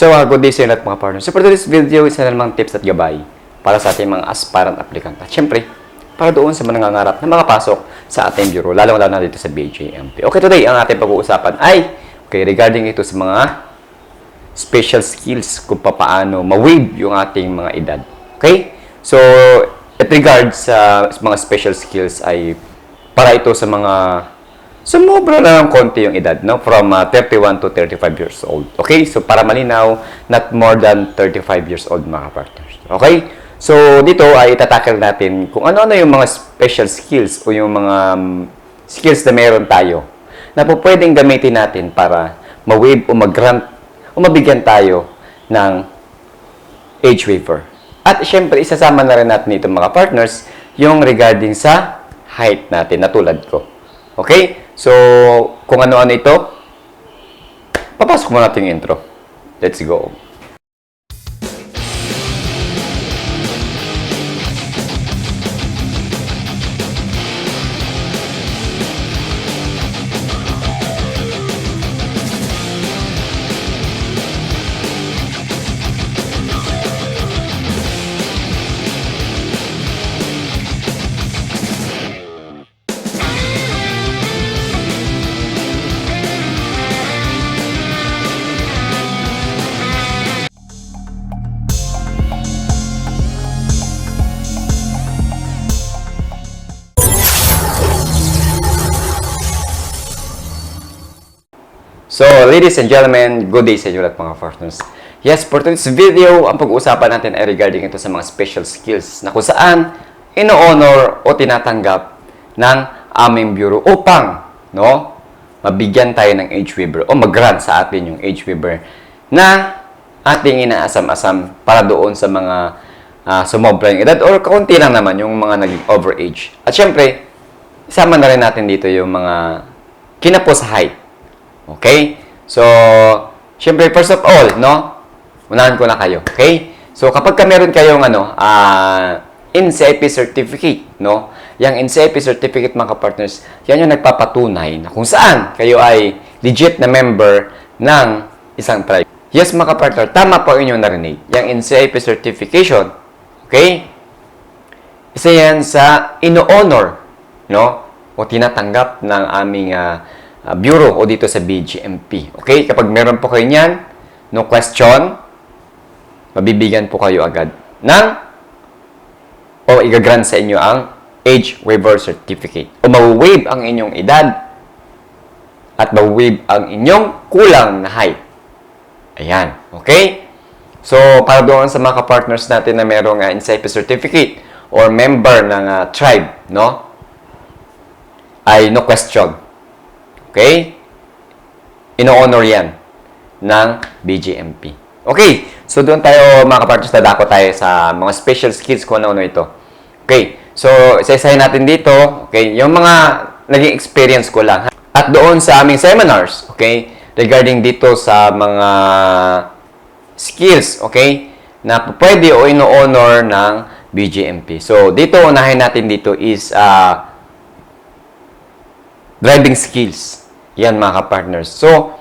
So, uh, good day sa inyo lahat mga partners. So, for today's video, isa na namang tips at gabay para sa ating mga aspirant applicant. At syempre, para doon sa mga nangangarap na makapasok sa ating bureau, lalo-lalo na dito sa BJMP. Okay, today, ang ating pag-uusapan ay, okay, regarding ito sa mga special skills kung paano ma-wave yung ating mga edad. Okay? So, at regards sa mga special skills ay para ito sa mga sumobra na ng konti yung edad, no? From uh, 31 to 35 years old. Okay? So, para malinaw, not more than 35 years old, mga partners. Okay? So, dito ay itatakal natin kung ano-ano yung mga special skills o yung mga um, skills na meron tayo na po pwedeng gamitin natin para ma-wave o mag-grant o mabigyan tayo ng age waiver. At syempre, isasama na rin natin ito mga partners yung regarding sa height natin na tulad ko. Okay? So, kung ano-ano ito, papasok mo natin yung intro. Let's go. Ladies and gentlemen, good day sa inyo lahat mga partners. Yes, for today's video, ang pag-uusapan natin ay regarding ito sa mga special skills na kung saan ino-honor o tinatanggap ng aming bureau upang no, mabigyan tayo ng age waiver o mag-grant sa atin yung age waiver na ating inaasam-asam para doon sa mga uh, sumobra yung edad or kaunti lang naman yung mga naging overage. At syempre, isama na rin natin dito yung mga kinapos height. Okay? So, syempre, first of all, no? Unahan ko na kayo. Okay? So, kapag ka meron kayong, ano, ah, NCIP certificate, no? Yung NCIP certificate, mga partners, yan yung nagpapatunay na kung saan kayo ay legit na member ng isang tribe. Yes, mga partner, tama po inyong narinig. Yung NCIP certification, okay? Isa yan sa ino-honor, no? O tinatanggap ng aming ah, ah, bureau o dito sa BGMP. Okay? Kapag meron po kayo niyan, no question, mabibigyan po kayo agad ng o igagrant sa inyo ang age waiver certificate. O ma-waive ang inyong edad at ma-waive ang inyong kulang na height. Ayan. Okay? So, para doon sa mga partners natin na merong uh, INSIPE certificate or member ng ah, tribe, no? Ay no question. Okay? Ino-honor yan ng BGMP. Okay, so doon tayo mga kapartners, dadako tayo sa mga special skills kung ano-ano ito. Okay, so isa-isahin natin dito, okay, yung mga naging experience ko lang. At doon sa aming seminars, okay, regarding dito sa mga skills, okay, na pwede o ino-honor ng BGMP. So, dito, unahin natin dito is uh, driving skills. Yan mga ka-partners. So,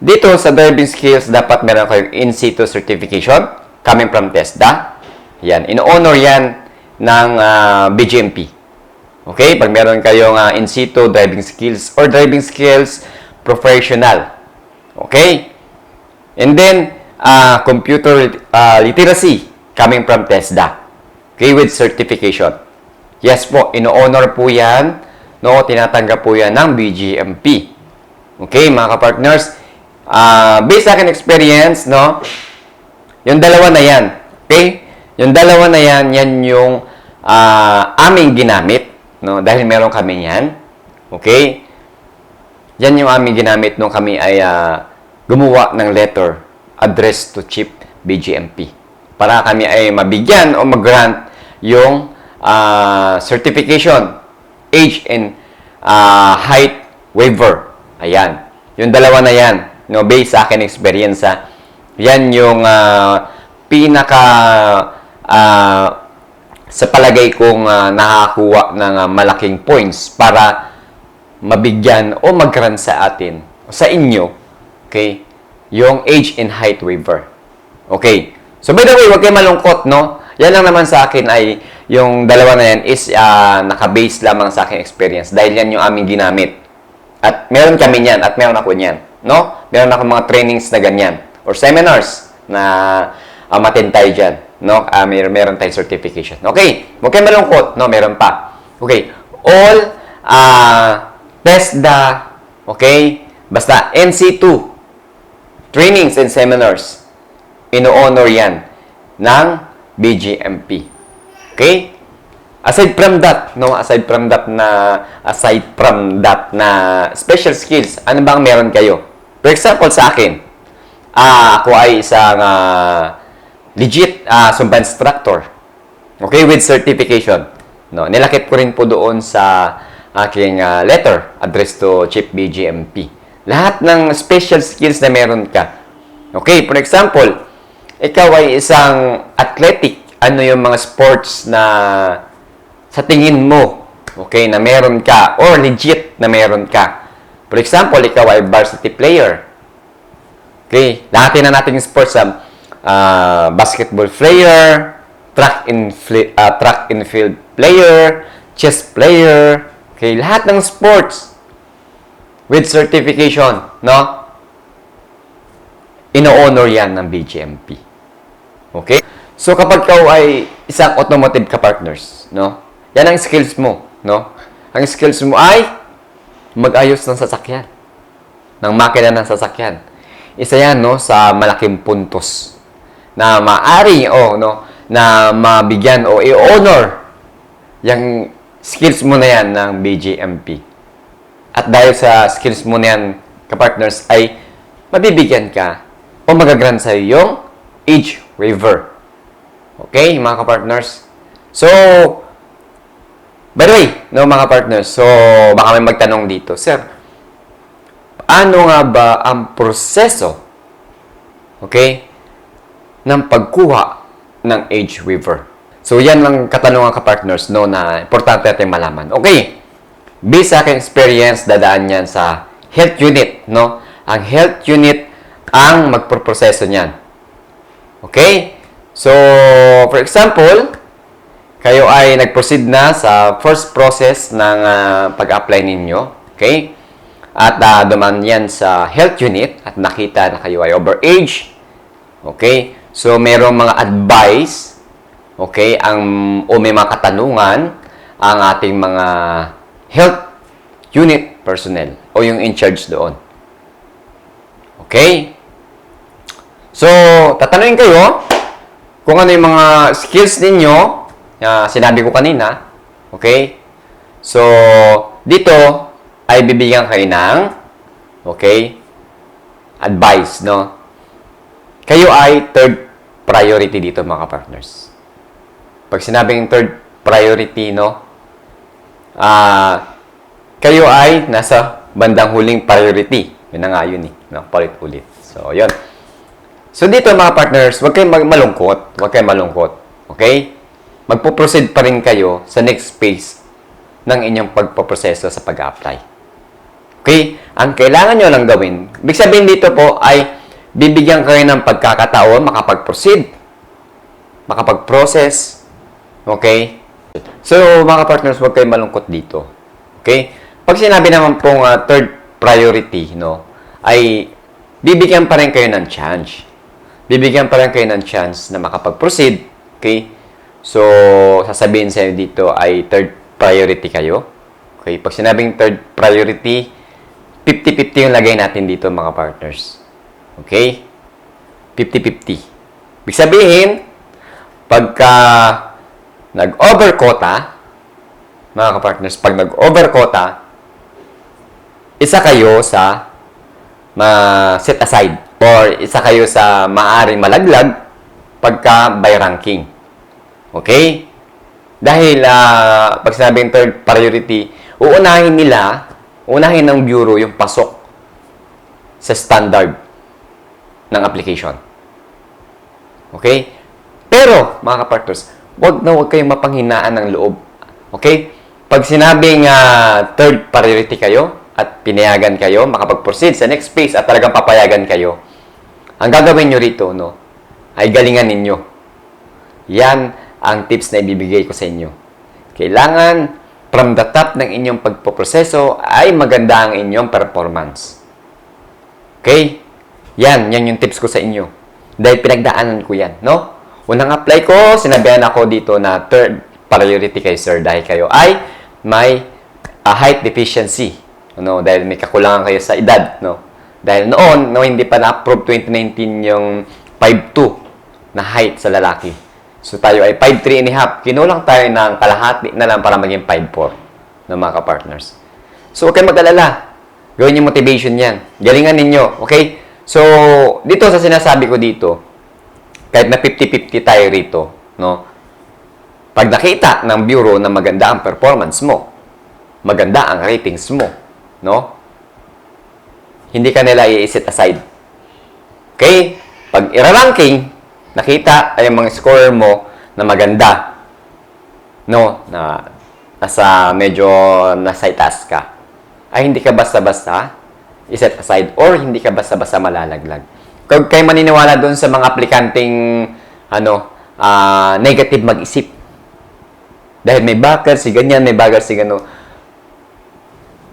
dito sa driving skills, dapat meron kayong in situ certification coming from TESDA. Yan. In-honor yan ng ah, BGMP. Okay? Pag meron kayong ah, in situ driving skills or driving skills professional. Okay? And then, ah, computer ah, literacy coming from TESDA. Okay? With certification. Yes po, ino-honor po yan. No, tinatanggap po yan ng BGMP. Okay, mga ka-partners. Ah, based sa akin experience, no, yung dalawa na yan. Okay? Yung dalawa na yan, yan yung ah, aming ginamit. No, dahil meron kami yan. Okay? Yan yung aming ginamit nung kami ay ah, gumawa ng letter address to Chief BGMP. Para kami ay mabigyan o mag-grant yung ah, certification, age and ah, height waiver. Ayan. Yung dalawa na yan, no, based sa akin experience, ha, yan yung ah, pinaka ah, sa palagay kong ah, nakakuha ng ah, malaking points para mabigyan o mag sa atin, sa inyo, okay, yung age and height waiver. Okay. So, by the way, huwag kayo malungkot, no? Yan lang naman sa akin ay yung dalawa na yan is ah, naka-base lamang sa aking experience dahil yan yung aming ginamit. At meron kami niyan at meron ako niyan, no? Meron ako mga trainings na ganyan or seminars na uh, matin tayo no? Ah, mer meron tayong certification. Okay, huwag kayo malungkot, no? Meron pa. Okay, all uh, TESDA, okay? Basta NC2, trainings and seminars, ino-honor yan ng BGMP. Okay? Aside from that, no, aside from that na aside from that na special skills, ano bang meron kayo? For example, sa akin, ah ako ay isang ah, legit ah, Zumba instructor. Okay, with certification. No, nilakip ko rin po doon sa aking ah, letter addressed to Chief BGMP. Lahat ng special skills na meron ka. Okay, for example, ikaw ay isang athletic, ano yung mga sports na sa tingin mo, okay, na meron ka, or legit na meron ka. For example, ikaw ay varsity player. Okay, lahat na natin yung sports sa ah, basketball player, track and ah, track and field player, chess player, okay, lahat ng sports with certification, no? Ino-honor yan ng BGMP. Okay? So, kapag ka ay isang automotive ka partners, no? Yan ang skills mo, no? Ang skills mo ay mag-ayos ng sasakyan. Ng makina ng sasakyan. Isa yan, no, sa malaking puntos na maari, o, no, na mabigyan o i-honor yung skills mo na yan ng BGMP. At dahil sa skills mo na yan, kapartners, ay mabibigyan ka o magagrant sa'yo yung age waiver. Okay, mga kapartners? So, by the way, no, mga partners, so, baka may magtanong dito, Sir, ano nga ba ang proseso, okay, ng pagkuha ng age waiver? So, yan lang katanungan ka-partners, no, na importante natin malaman. Okay, based sa aking experience, dadaan yan sa health unit, no? Ang health unit ang magproproseso niyan. Okay? So, for example, kayo ay nag-proceed na sa first process ng ah, pag-apply ninyo. Okay? At uh, duman yan sa health unit at nakita na kayo ay overage. Okay? So, merong mga advice. Okay? Ang, o may mga katanungan ang ating mga health unit personnel o yung in charge doon. Okay? So, tatanungin kayo kung ano yung mga skills ninyo na sinabi ko kanina. Okay? So, dito ay bibigyan kayo ng okay, advice, no? Kayo ay third priority dito, mga partners. Pag sinabing third priority, no? Ah, kayo ay nasa bandang huling priority. Yun na nga yun eh. No? Palit-ulit. So, yun. So, dito mga partners, huwag kayong malungkot. Huwag kayong malungkot. Okay? Magpo-proceed pa rin kayo sa next phase ng inyong pagpoproseso sa pag-apply. Okay? Ang kailangan nyo lang gawin, ibig sabihin dito po ay bibigyan kayo ng pagkakataon makapag-proceed, makapag-process. Okay? So, mga partners, huwag kayong malungkot dito. Okay? Pag sinabi naman pong ah, third priority, no, ay bibigyan pa rin kayo ng chance. Bibigyan pa rin kayo ng chance na makapag-proceed. Okay? So, sasabihin sa dito ay third priority kayo. Okay? Pag sinabing third priority, 50-50 yung lagay natin dito mga partners. Okay? 50-50. Ibig sabihin, pagka nag-over quota, mga kapartners, pag nag-over quota, isa kayo sa ma-set aside or isa kayo sa maaring malaglag pagka by ranking. Okay? Dahil ah, pag sinabing third priority, uunahin nila, unahin ng bureau yung pasok sa standard ng application. Okay? Pero, mga kapartners, wag na wag kayong mapanghinaan ng loob. Okay? Pag sinabing ah, third priority kayo at pinayagan kayo, makapag-proceed sa next phase at talagang papayagan kayo, ang gagawin nyo rito, no, ay galingan ninyo. Yan ang tips na ibibigay ko sa inyo. Kailangan from the top ng inyong pagpoproseso ay maganda ang inyong performance. Okay? Yan, yan yung tips ko sa inyo. Dahil pinagdaanan ko yan, no? Unang apply ko, sinabihan ako dito na third priority kay sir dahil kayo ay may ah, height deficiency. No? Dahil may kakulangan kayo sa edad, no? Dahil noon, no, hindi pa na-approve 2019 yung 5'2 na height sa lalaki. So tayo ay 5'3 and a half. Kinulang tayo ng kalahati na lang para maging 5'4 ng mga ka-partners. So huwag kayong mag-alala. Gawin yung motivation yan. Galingan ninyo. Okay? So, dito sa sinasabi ko dito, kahit na 50-50 tayo rito, no? Pag nakita ng bureau na maganda ang performance mo, maganda ang ratings mo, no? Hindi ka nila i-set aside. Okay? Pag ira-ranking, nakita ay yung mga score mo na maganda, no? Na nasa medyo nasa itaas ka, ay hindi ka basta-basta i-set aside or hindi ka basta-basta malalaglag. Kung kayo maniniwala doon sa mga aplikanteng ano, ah, negative mag-isip. Dahil may backer, si ganyan, may backer, si gano.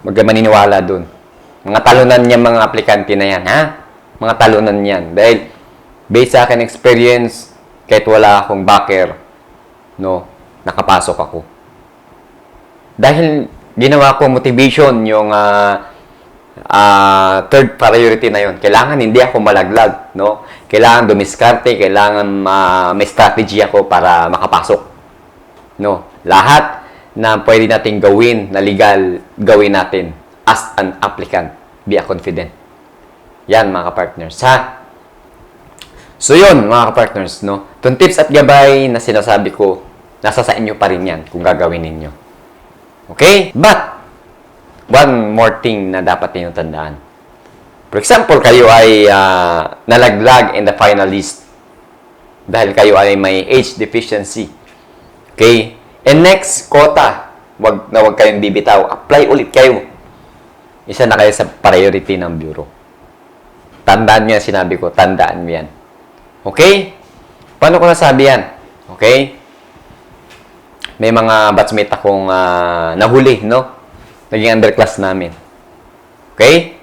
Huwag maniniwala doon. Mga talunan niya mga aplikante na yan, ha? Mga talunan yan. Dahil, based sa akin experience, kahit wala akong backer, no, nakapasok ako. Dahil ginawa ko motivation yung ah, ah, third priority na yon. Kailangan hindi ako malaglag, no? Kailangan dumiskarte, kailangan ah, may strategy ako para makapasok. No? Lahat na pwede nating gawin na legal, gawin natin as an applicant. Be a confident. Yan, mga partners ha? So, yun, mga partners no? Itong tips at gabay na sinasabi ko, nasa sa inyo pa rin yan kung gagawin ninyo. Okay? But, one more thing na dapat ninyong tandaan. For example, kayo ay ah, nalaglag in the final list dahil kayo ay may age deficiency. Okay? And next, quota. Wag na wag kayong bibitaw. Apply ulit kayo. Isa na kayo sa priority ng bureau. Tandaan yan, sinabi ko. Tandaan mo yan. Okay? Paano ko nasabi yan? Okay? May mga batchmate akong ah, nahuli, no? Naging underclass namin. Okay?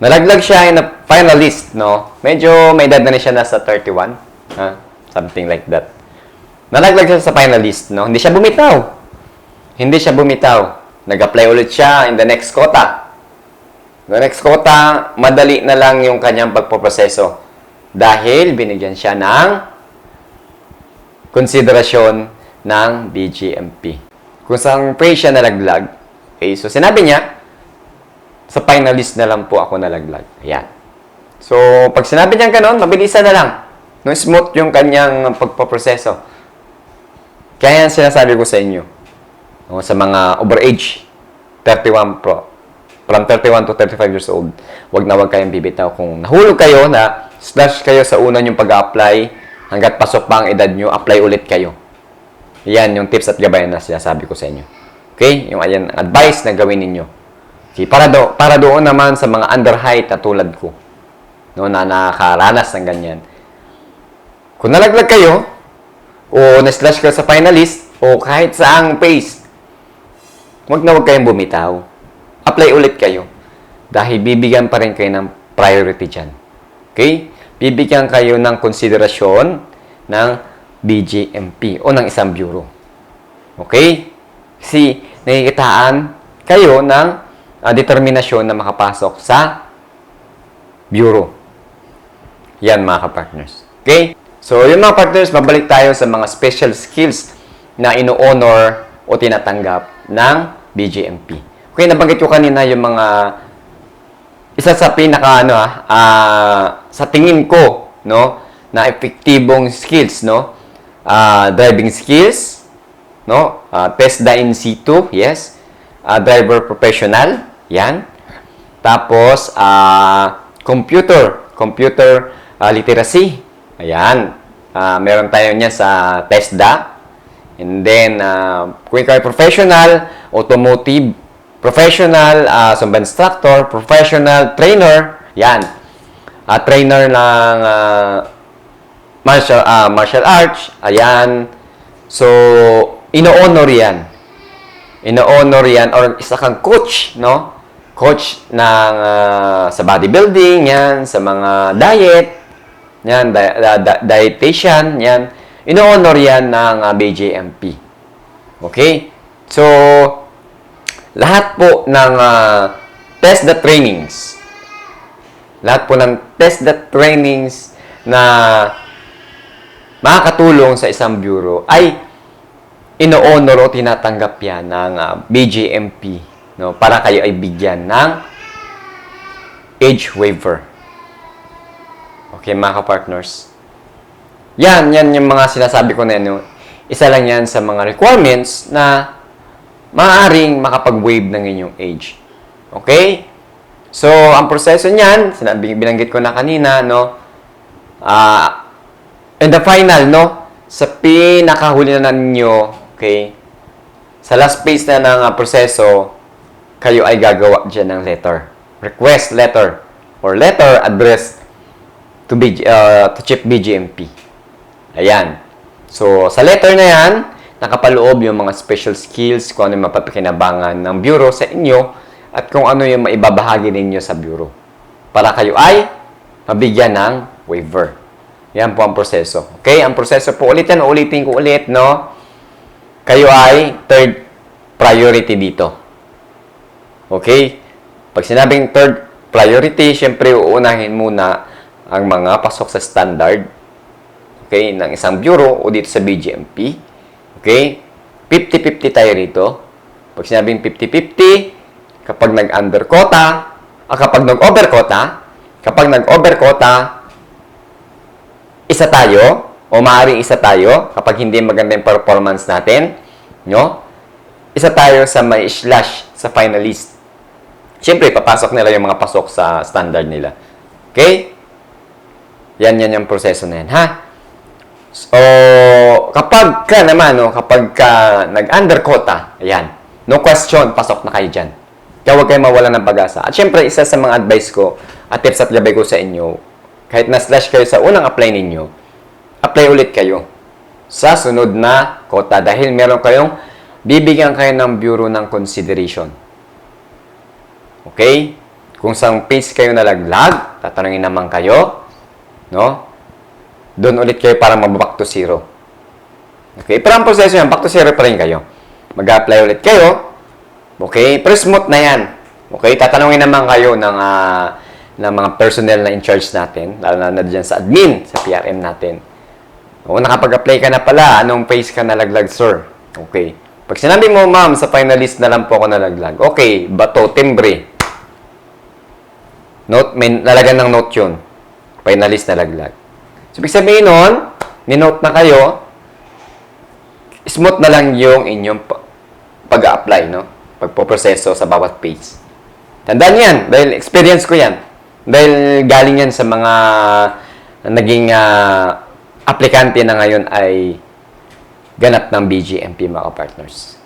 Nalaglag siya in a finalist, no? Medyo may edad na siya nasa 31. Ha? Something like that. Nalaglag siya sa finalist, no? Hindi siya bumitaw. Hindi siya bumitaw. Nag-apply ulit siya in the next quota. The next quota, madali na lang yung kanyang pagpoproseso. Dahil binigyan siya ng konsiderasyon ng BGMP. Kung saan phrase siya nalaglag, okay, so sinabi niya, sa finalist na lang po ako nalaglag. Ayan. So, pag sinabi niya gano'n, mabilisan na lang. No, smooth yung kanyang pagpaproseso. Kaya yan sinasabi ko sa inyo. No, sa mga overage, 31 pro, from 31 to 35 years old, wag na wag kayong bibitaw. Kung nahulog kayo na slash kayo sa una yung pag-apply, hanggat pasok pa ang edad nyo, apply ulit kayo. Yan yung tips at gabayan na sinasabi ko sa inyo. Okay? Yung ayan, advice na gawin ninyo. Okay, para, do, para doon naman sa mga under height na tulad ko, no, na nakakaranas ng ganyan. Kung nalaglag kayo, o na-slash kayo sa finalist, o kahit saang pace, huwag na huwag kayong bumitaw. Apply ulit kayo. Dahil bibigyan pa rin kayo ng priority dyan. Okay? Bibigyan kayo ng konsiderasyon ng BGMP o ng isang bureau. Okay? Kasi nakikitaan kayo ng ah, determinasyon na makapasok sa bureau. Yan mga ka-partners. Okay? So, yung mga partners, mabalik tayo sa mga special skills na ino-honor o tinatanggap ng BGMP. Okay, nabanggit ko kanina yung mga isa sa pinaka ano ah, ah, sa tingin ko no na epektibong skills no Ah, driving skills no Ah, TESDA in situ yes Ah, driver professional yan tapos ah, computer computer ah, literacy ayan Ah, meron tayo niya sa TESDA and then ah, kung ikaw ay professional automotive professional uh, sumba instructor professional trainer yan ah, trainer ng ah, martial, ah, martial arts. Ayan. So, ino-honor yan. Ino-honor yan or isa kang coach, no? Coach ng ah, sa bodybuilding, yan, sa mga diet, yan, di- di- dietitian, yan. Ino-honor yan ng ah, BJMP. Okay? So, lahat po ng ah, test the trainings, lahat po ng test the trainings na makakatulong sa isang bureau ay ino-honor o tinatanggap yan ng ah, BJMP no, para kayo ay bigyan ng age waiver. Okay, mga partners Yan, yan yung mga sinasabi ko na ano. Isa lang yan sa mga requirements na maaaring makapag-waive ng inyong age. Okay? So, ang proseso niyan, sinabi, binanggit ko na kanina, no? Ah, and the final, no? Sa pinakahuli na ninyo, okay? Sa last phase na ng ah, proseso, kayo ay gagawa dyan ng letter. Request letter or letter addressed to, BG, uh, to Chief BGMP. Ayan. So, sa letter na yan, nakapaloob yung mga special skills, kung ano yung mapapakinabangan ng bureau sa inyo, at kung ano yung maibabahagi ninyo sa bureau. Para kayo ay mabigyan ng waiver. Yan po ang proseso. Okay? Ang proseso po, ulitin, ulitin ko ulit, no? Kayo ay third priority dito. Okay? Pag sinabing third priority, syempre uunahin muna ang mga pasok sa standard okay, ng isang bureau o dito sa BGMP. Okay? 50-50 tayo rito. Pag sinabing 50-50, kapag nag-under quota, ah, kapag nag-over quota, kapag nag-over quota, isa tayo, o maaaring isa tayo, kapag hindi maganda yung performance natin, no? Isa tayo sa may slash sa finalist. Siyempre, papasok nila yung mga pasok sa standard nila. Okay? Yan, yan yung proseso na yan, ha? So, kapag ka naman, no, kapag ka nag-under quota, ayan, no question, pasok na kayo dyan. Kaya huwag kayo mawala ng pag-asa. At syempre, isa sa mga advice ko at tips at gabay ko sa inyo, kahit na-slash kayo sa unang apply ninyo, apply ulit kayo sa sunod na quota dahil meron kayong bibigyan kayo ng Bureau ng consideration. Okay? Kung saan page kayo nalaglag, tatanungin naman kayo, no? Doon ulit kayo para mag-back to zero. Okay? Pero ang proseso yan, back to zero pa rin kayo. Mag-apply ulit kayo. Okay? Pero smooth na yan. Okay? Tatanungin naman kayo ng, ah, ng mga personnel na in charge natin, lalo na na dyan sa admin, sa PRM natin. O, nakapag-apply ka na pala, anong phase ka nalaglag, sir? Okay. Pag sinabi mo, ma'am, sa finalist na lang po ako nalaglag. Okay, bato, timbre. Note, may nalagyan ng note yun. Finalist na laglag. So, ibig sabihin nun, ninote na kayo, smooth na lang yung inyong pa- pag-apply, no? Pagpoproseso sa bawat page. Tandaan yan, dahil experience ko yan. Dahil galing yan sa mga naging ah, aplikante na ngayon ay ganap ng BGMP mga partners.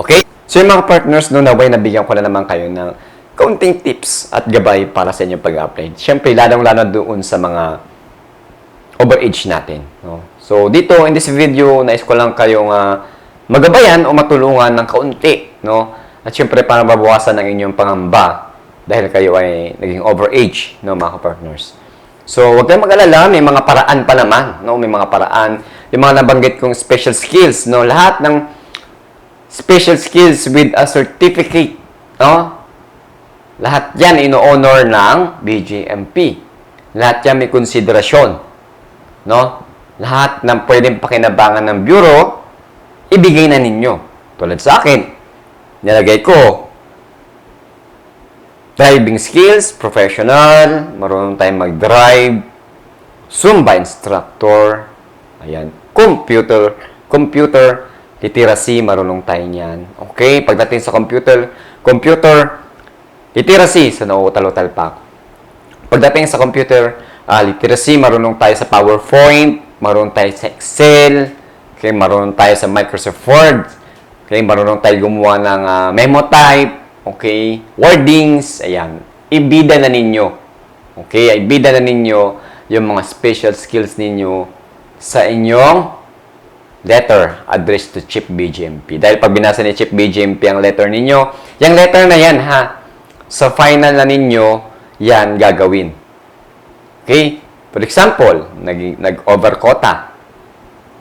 Okay? So yung mga partners, no, naway nabigyan ko na naman kayo ng kaunting tips at gabay para sa inyong pag-apply. Siyempre, lalong-lalo doon sa mga overage natin. No? So, dito, in this video, nais ko lang kayong ah, magabayan o matulungan ng kaunti. No? At siyempre, para mabawasan ang inyong pangamba dahil kayo ay naging overage, no, mga partners. So, huwag kayong mag-alala, may mga paraan pa naman, no? May mga paraan. Yung mga nabanggit kong special skills, no? Lahat ng special skills with a certificate, no? Lahat yan ino-honor ng BGMP. Lahat yan may konsiderasyon, no? Lahat ng pwedeng pakinabangan ng bureau, ibigay na ninyo. Tulad sa akin, nilagay ko driving skills, professional, marunong tayong mag-drive, Zumba instructor, ayan, computer, computer, literacy, marunong tayo niyan. Okay, pagdating sa computer, computer, literacy, sa nauutal-utal pa. Pagdating sa computer, ah, literacy, marunong tayo sa PowerPoint, marunong tayo sa Excel, okay, marunong tayo sa Microsoft Word, okay, marunong tayo gumawa ng ah, memo type, okay, wordings, ayan, ibida na ninyo. Okay, ay bida na ninyo yung mga special skills ninyo sa inyong letter addressed to Chip BGMP. Dahil pag binasa ni Chip BGMP ang letter ninyo, yung letter na yan ha, sa final na ninyo, yan gagawin. Okay? For example, nag- nag-over quota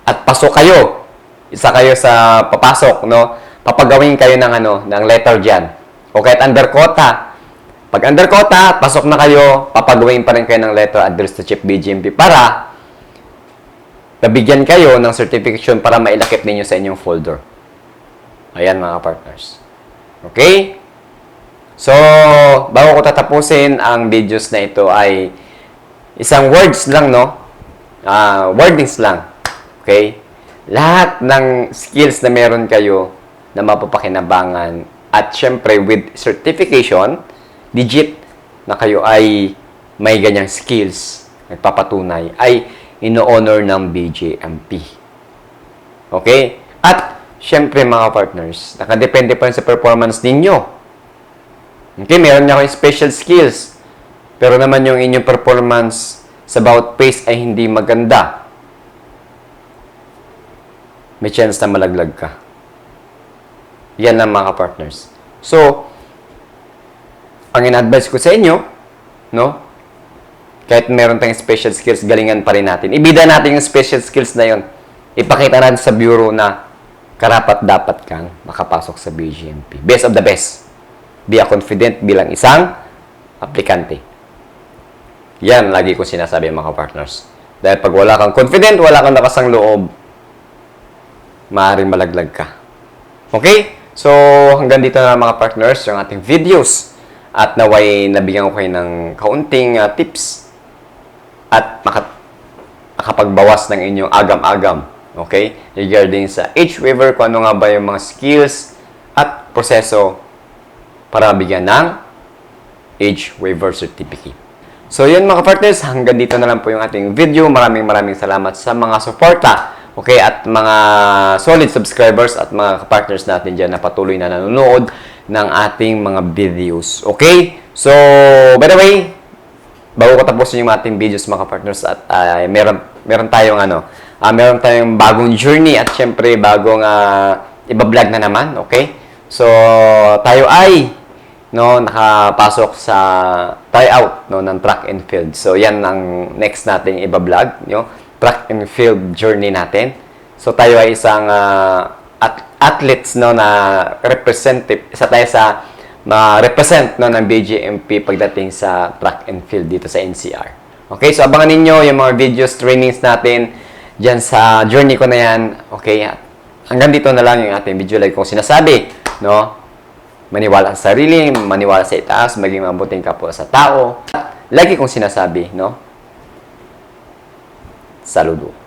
at pasok kayo. Isa kayo sa papasok, no? Papagawin kayo ng ano, ng letter diyan. O kahit under quota. Pag under quota, pasok na kayo, papagawin pa rin kayo ng letter address to Chief BGMP para nabigyan kayo ng certification para mailakip ninyo sa inyong folder. Ayan mga partners. Okay? So, bago ko tatapusin ang videos na ito ay isang words lang, no? Ah, wordings lang. Okay? Lahat ng skills na meron kayo na mapapakinabangan at syempre with certification, digit na kayo ay may ganyang skills, nagpapatunay, ay ino-honor ng BJMP. Okay? At syempre mga partners, nakadepende pa rin sa performance ninyo. Okay, meron niya kayong special skills. Pero naman yung inyong performance sa bawat pace ay hindi maganda. May chance na malaglag ka. Yan ang mga partners. So, ang in-advise ko sa inyo, no? Kahit meron tayong special skills, galingan pa rin natin. Ibida natin yung special skills na yon. Ipakita natin sa bureau na karapat dapat kang makapasok sa BGMP. Best of the best. Be a confident bilang isang aplikante. Yan, lagi ko sinasabi mga partners. Dahil pag wala kang confident, wala kang nakasang loob, maaaring malaglag ka. Okay? So, hanggang dito na mga partners yung ating videos. At naway nabigyan ko kayo ng kaunting ah, tips at makat makapagbawas ng inyong agam-agam. Okay? Regarding sa H-Waiver, kung ano nga ba yung mga skills at proseso para mabigyan ng Age Waiver Certificate. So, yun mga partners, hanggang dito na lang po yung ating video. Maraming maraming salamat sa mga suporta. Okay, at mga solid subscribers at mga partners natin dyan na patuloy na nanonood ng ating mga videos. Okay? So, by the way, bago ko tapusin yung ating videos mga partners at ah, meron meron tayong ano, ah, meron tayong bagong journey at syempre bagong uh, iba-vlog na naman, okay? So, tayo ay no nakapasok sa tryout no ng track and field. So, yan ang next nating iba-vlog, no? Track and field journey natin. So, tayo ay isang ah, at- athletes no na representative isa tayo sa ma-represent no ng BGMP pagdating sa track and field dito sa NCR. Okay, so abangan ninyo yung mga videos, trainings natin dyan sa journey ko na yan. Okay, hanggang dito na lang yung ating video like kung sinasabi, no? Maniwala sa sarili, maniwala sa itaas, maging mabuting kapwa sa tao. Lagi kong sinasabi, no? Saludo.